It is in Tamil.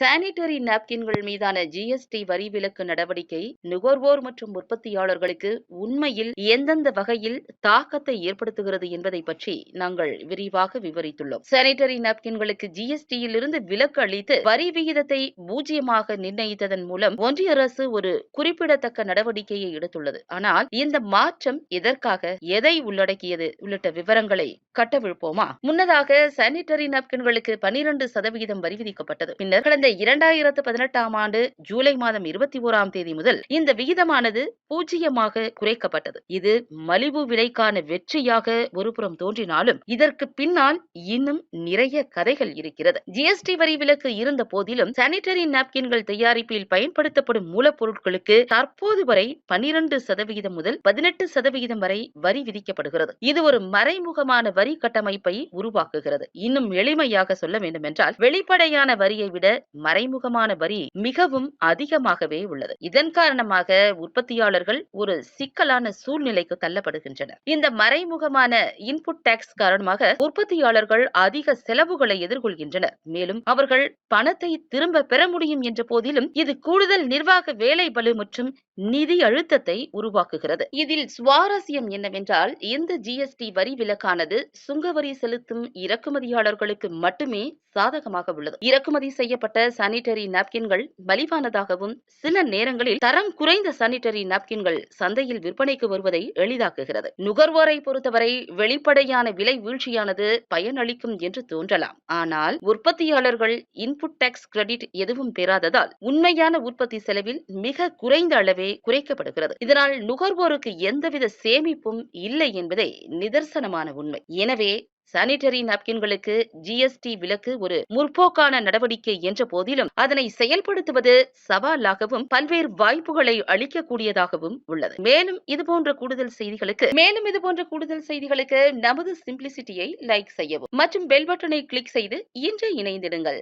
சானிட்டரி நாப்கின்கள் மீதான ஜிஎஸ்டி வரி விலக்கு நடவடிக்கை நுகர்வோர் மற்றும் உற்பத்தியாளர்களுக்கு உண்மையில் எந்தெந்த வகையில் தாக்கத்தை ஏற்படுத்துகிறது என்பதை பற்றி நாங்கள் விரிவாக விவரித்துள்ளோம். சானிட்டரி நாப்கின்களுக்கு ஜிஎஸ்டியில் இருந்து விலக்கு அளித்து வரி விகிதத்தை பூஜ்ஜியமாக நிர்ணயித்ததன் மூலம் ஒன்றிய அரசு ஒரு குறிப்பிடத்தக்க நடவடிக்கையை எடுத்துள்ளது. ஆனால் இந்த மாற்றம் எதற்காக எதை உள்ளடக்கியது உள்ளிட்ட விவரங்களை கட்டவிழ்ப்போமா? முன்னதாக சானிட்டரி நாப்கின்களுக்கு பனிரெண்டு சதவிகிதம் வரி விதிக்கப்பட்டது. பின்னர் கடந்த கடந்த இரண்டாயிரத்து பதினெட்டாம் ஆண்டு ஜூலை மாதம் இருபத்தி ஓராம் தேதி முதல் இந்த விகிதமானது பூஜ்ஜியமாக குறைக்கப்பட்டது. இது மலிவு விலைக்கான வெற்றியாக ஒருபுறம் தோன்றினாலும் இதற்கு பின்னால் இன்னும் நிறைய கதைகள் இருக்கிறது. ஜிஎஸ்டி வரி விலக்கு இருந்த போதிலும் சானிட்டரி நாப்கின்கள் தயாரிப்பில் பயன்படுத்தப்படும் மூலப்பொருட்களுக்கு தற்போது வரை பனிரெண்டு சதவிகிதம் முதல் பதினெட்டு சதவிகிதம் வரை வரி விதிக்கப்படுகிறது. இது ஒரு மறைமுகமான வரி கட்டமைப்பை உருவாக்குகிறது. இன்னும் எளிமையாக சொல்ல வேண்டுமென்றால் வெளிப்படையான வரியை விட மறைமுகமான வரி மிகவும் அதிகமாகவே உள்ளது. இதன் காரணமாக உற்பத்தியாளர்கள் ஒரு சிக்கலான சூழ்நிலைக்கு தள்ளப்படுகின்றனர். இந்த மறைமுகமான இன்புட் டாக்ஸ் காரணமாக உற்பத்தியாளர்கள் அதிக செலவுகளை எதிர்கொள்கின்றனர். மேலும் அவர்கள் பணத்தை திரும்ப பெற முடியும் என்ற போதிலும் இது கூடுதல் நிர்வாக வேலை பளு மற்றும் நிதி அழுத்தத்தை உருவாக்குகிறது. இதில் சுவாரஸ்யம் என்னவென்றால் இந்த ஜிஎஸ்டி வரி விலக்கானது சுங்கவரி செலுத்தும் இறக்குமதியாளர்களுக்கு மட்டுமே சாதகமாக உள்ளது. இறக்குமதி செய்யப்பட்ட சானிட்டரி நாப்கின்கள் மலிவானதாகவும் சில நேரங்களில் தரம் குறைந்த சானிட்டரி நாப்கின்கள் சந்தையில் விற்பனைக்கு வருவதை எளிதாக்குகிறது. நுகர்வோரை பொறுத்தவரை வெளிப்படையான விலை வீழ்ச்சியானது பயனளிக்கும் என்று தோன்றலாம். ஆனால் உற்பத்தியாளர்கள் இன்புட் டேக்ஸ் கிரெடிட் எதுவும் பெறாததால் உண்மையான உற்பத்தி செலவில் மிக குறைந்த அளவே குறைக்கப்படுகிறது. இதனால் நுகர்வோருக்கு எந்தவித சேமிப்பும் இல்லை என்பதே நிதர்சனமான உண்மை. எனவே சானிட்டரி நாப்கின்களுக்கு ஜிஎஸ்டி விலக்கு ஒரு முற்போக்கான நடவடிக்கை என்ற போதிலும் அதனை செயல்படுத்துவது சவாலாகவும் பல்வேறு வாய்ப்புகளை அளிக்கக்கூடியதாகவும் உள்ளது. மேலும் இதுபோன்ற கூடுதல் செய்திகளுக்கு மேலும் இதுபோன்ற கூடுதல் செய்திகளுக்கு நமது சிம்பிளிசிட்டியை லைக் செய்யவும் மற்றும் பெல் பட்டனை கிளிக் செய்து இன்றே இணைந்திடுங்கள்.